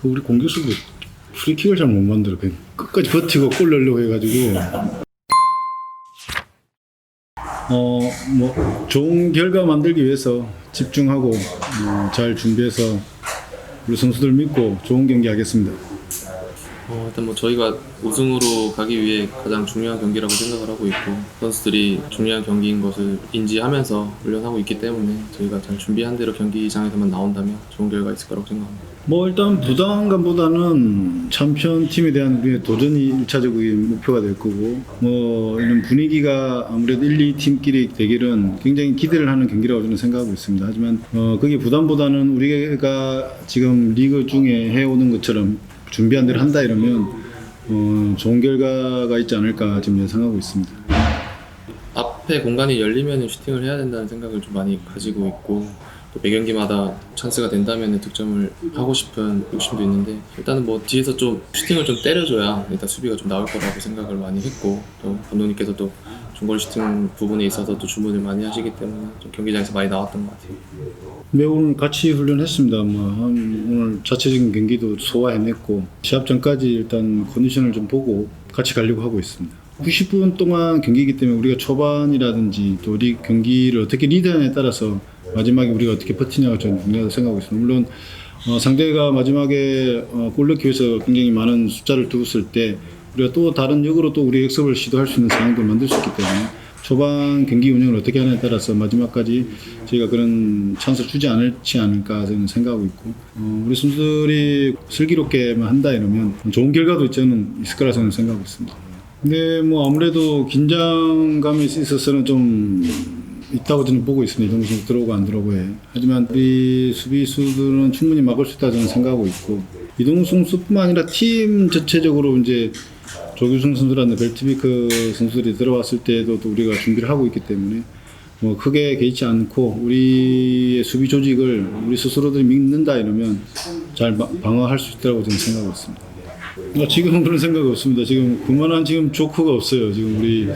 그 우리 공격수도 프리킥을 잘 못 만들어. 그냥 끝까지 버티고 골 넣으려고 해가지고. 어, 뭐, 좋은 결과 만들기 위해서 집중하고, 어, 잘 준비해서 우리 선수들 믿고 좋은 경기 하겠습니다. 어, 일단 뭐 저희가 우승으로 가기 위해 가장 중요한 경기라고 생각을 하고 있고 선수들이 중요한 경기인 것을 인지하면서 훈련하고 있기 때문에 저희가 잘 준비한 대로 경기장에서만 나온다면 좋은 결과가 있을 거라고 생각합니다. 뭐 일단 부담감보다는 챔피언 팀에 대한 도전이 일차적인 목표가 될 거고 뭐 이런 분위기가 아무래도 1, 2팀끼리 대결은 굉장히 기대를 하는 경기라고 저는 생각하고 있습니다. 하지만 어 그게 부담보다는 우리가 지금 리그 중에 해오는 것처럼 준비한 대로 한다 이러면 어 좋은 결과가 있지 않을까 지금 예상하고 있습니다. 앞에 공간이 열리면 슈팅을 해야 된다는 생각을 좀 많이 가지고 있고 또 매 경기마다 찬스가 된다면 득점을 하고 싶은 욕심도 있는데 일단은 뭐 뒤에서 좀 슈팅을 좀 때려줘야 일단 수비가 좀 나올 거라고 생각을 많이 했고 또 감독님께서 또 중거리 슈팅 부분에 있어서 또 주문을 많이 하시기 때문에 좀 경기장에서 많이 나왔던 것 같아요. 네, 오늘 같이 훈련했습니다. 뭐, 한, 오늘 자체적인 경기도 소화해냈고, 시합 전까지 일단 컨디션을 좀 보고 같이 가려고 하고 있습니다. 90분 동안 경기이기 때문에 우리가 초반이라든지 또 우리 경기를 어떻게 리드하느냐에 따라서 마지막에 우리가 어떻게 버티냐가 저는 중요하다고 생각하고 있습니다. 물론, 어, 상대가 마지막에 어, 골 넣기 위해서 굉장히 많은 숫자를 두었을 때 우리가 또 다른 역으로 또 우리 역습을 시도할 수 있는 상황도 만들 수 있기 때문에 초반 경기 운영을 어떻게 하냐에 따라서 마지막까지 저희가 그런 찬스 주지 않을지 않을까 저는 생각하고 있고 어, 우리 선수들이 슬기롭게만 한다 이러면 좋은 결과도 저는 있을 거라 저는 생각하고 있습니다. 근데 뭐 아무래도 긴장감에 있어서는 좀 있다고 저는 보고 있습니다. 선수 들어오고 안 들어오고 해. 하지만 우리 수비수들은 충분히 막을 수 있다 저는 생각하고 있고 이동국 선수뿐만 아니라 팀 전체적으로 이제 조규승 선수라는 벨트비크 선수들이 들어왔을 때도 또 우리가 준비를 하고 있기 때문에 뭐 크게 개의치 않고 우리의 수비 조직을 우리 스스로들이 믿는다 이러면 잘 마- 방어할 수 있다고 저는 생각하고 있습니다. 뭐 지금은 그런 생각 없습니다. 지금 그만한 지금 조커가 없어요. 지금 우리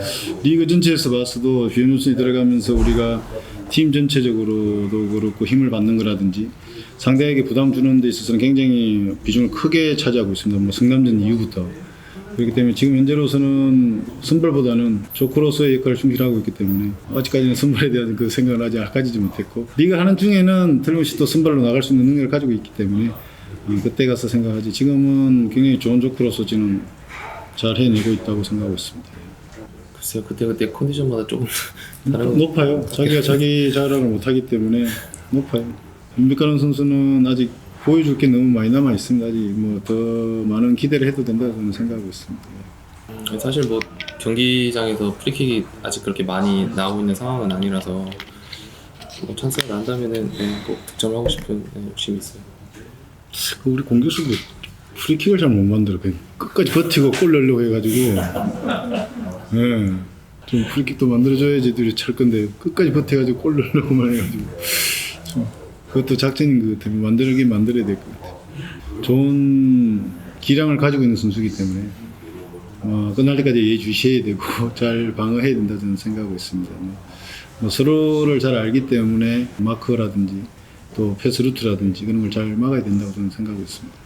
리그 전체에서 봤어도 비현우슨이 들어가면서 우리가 팀 전체적으로도 그렇고 힘을 받는 거라든지 상대에게 부담 주는 데 있어서는 굉장히 비중을 크게 차지하고 있습니다. 뭐 성남전 이후부터. 그렇기 때문에 지금 현재로서는 선발보다는 조커로서의 역할을 충실하고 있기 때문에 아직까지는 선발에 대한 그 생각을 아직 가지지 못했고 리그 하는 중에는 틀림없이 또 선발로 나갈 수 있는 능력을 가지고 있기 때문에 어, 그때 가서 생각하지 지금은 굉장히 좋은 조커로서 지금 잘 해내고 있다고 생각하고 있습니다. 글쎄요 그때 그때 컨디션마다 조금 다른 높아요. 자기가 자기 자랑을 못하기 때문에 높아요. 윤백가는 선수는 아직 보여줄 게 너무 많이 남아 있습니다. 아직 뭐 더 많은 기대를 해도 된다고 저는 생각하고 있습니다. 음, 사실 뭐 경기장에서 프리킥이 아직 그렇게 많이 나오고 있는 상황은 아니라서 뭐 찬스가 난다면은 네, 꼭 득점하고 싶은 네, 욕심이 있어요. 그 우리 공격수도 프리킥을 잘 못 만들어. 끝까지 버티고 골 넣으려고 해가지고. 예. 좀 프리킥도 만들어줘야지 들이 찰 건데 끝까지 버텨가지고 골 넣으려고만 해가지고. 좀 그것도 작전인 것 같아요. 만들긴 만들어야 될 것 같아요. 좋은 기량을 가지고 있는 선수이기 때문에 어, 끝날 때까지 예주시해야 되고 잘 방어해야 된다 저는 생각하고 있습니다. 뭐, 뭐 서로를 잘 알기 때문에 마크라든지 또 패스 루트라든지 그런 걸 잘 막아야 된다고 저는 생각하고 있습니다.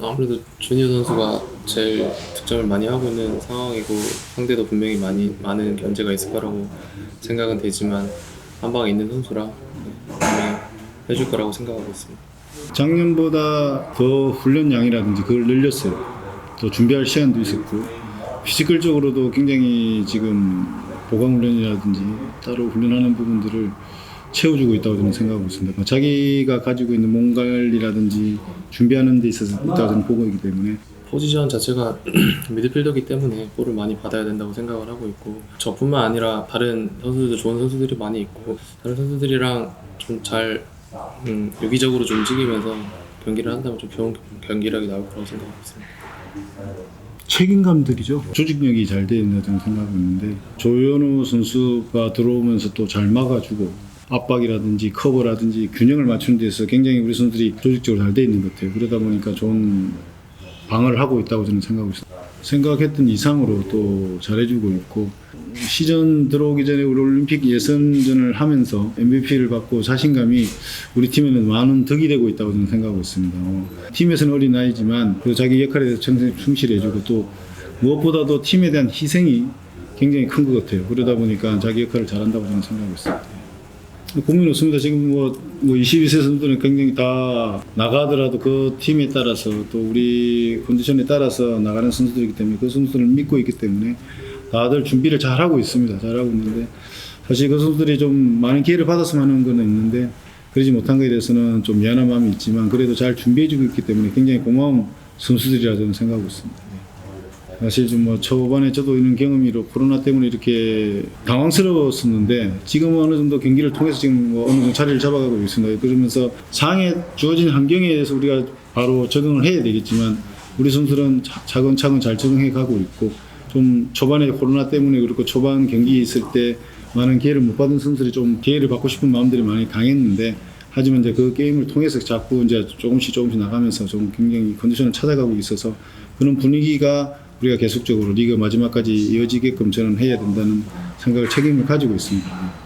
아무래도 주니어 선수가 제일 득점을 많이 하고 있는 상황이고 상대도 분명히 많이 많은 견제가 있을 거라고 생각은 되지만 한 방에 있는 선수라 해줄 거라고 생각하고 있습니다. 작년보다 더 훈련량이라든지 그걸 늘렸어요. 또 준비할 시간도 있었고 피지컬적으로도 굉장히 지금 보강 훈련이라든지 따로 훈련하는 부분들을 채워주고 있다고 저는 생각하고 있습니다. 뭐 자기가 가지고 있는 몸 관리라든지 준비하는 데 있어서 있다고 저는 보고 있기 때문에 포지션 자체가 미드필더기 때문에 볼을 많이 받아야 된다고 생각을 하고 있고 저뿐만 아니라 다른 선수들도 좋은 선수들이 많이 있고 다른 선수들이랑 좀잘 음, 유기적으로 좀 움직이면서 경기를 한다면 좀 좋은 경기력이 나올 거라고 생각하고 있습니다. 책임감들이죠. 조직력이 잘 되어 있는 생각하고 있는데 조현우 선수가 들어오면서 또 잘 막아주고 압박이라든지 커버라든지 균형을 맞추는 데서 굉장히 우리 선수들이 조직적으로 잘 되어 있는 것 같아요. 그러다 보니까 좋은 방어를 하고 있다고 저는 생각하고 있습니다. 생각했던 이상으로 또 잘해주고 있고 시즌 들어오기 전에 우리 올림픽 예선전을 하면서 MVP를 받고 자신감이 우리 팀에는 많은 덕이 되고 있다고 저는 생각하고 있습니다. 어, 팀에서는 어린 나이지만 그 자기 역할에 대해서 충실- 충실해주고 또 무엇보다도 팀에 대한 희생이 굉장히 큰 것 같아요. 그러다 보니까 자기 역할을 잘한다고 저는 생각하고 있습니다. 고민 없습니다. 지금 뭐, 뭐 22세 선수들은 굉장히 다 나가더라도 그 팀에 따라서 또 우리 컨디션에 따라서 나가는 선수들이기 때문에 그 선수들을 믿고 있기 때문에 다들 준비를 잘 하고 있습니다. 잘 하고 있는데 사실 그 선수들이 좀 많은 기회를 받았으면 하는 거는 있는데 그러지 못한 것에 대해서는 좀 미안한 마음이 있지만 그래도 잘 준비해주고 있기 때문에 굉장히 고마운 선수들이라 저는 생각하고 있습니다. 사실 좀 뭐 초반에 저도 이런 경험이로 코로나 때문에 이렇게 당황스러웠었는데 지금은 어느 정도 경기를 통해서 지금 뭐 어느 정도 자리를 잡아가고 있습니다. 그러면서 상에 주어진 환경에 대해서 우리가 바로 적응을 해야 되겠지만 우리 선수들은 차- 차근차근 잘 적응해 가고 있고 좀 초반에 코로나 때문에 그렇고 초반 경기 있을 때 많은 기회를 못 받은 선수들이 좀 기회를 받고 싶은 마음들이 많이 강했는데 하지만 이제 그 게임을 통해서 자꾸 이제 조금씩 조금씩 나가면서 좀 굉장히 컨디션을 찾아가고 있어서 그런 분위기가 우리가 계속적으로 리그 마지막까지 이어지게끔 저는 해야 된다는 생각을 책임을 가지고 있습니다.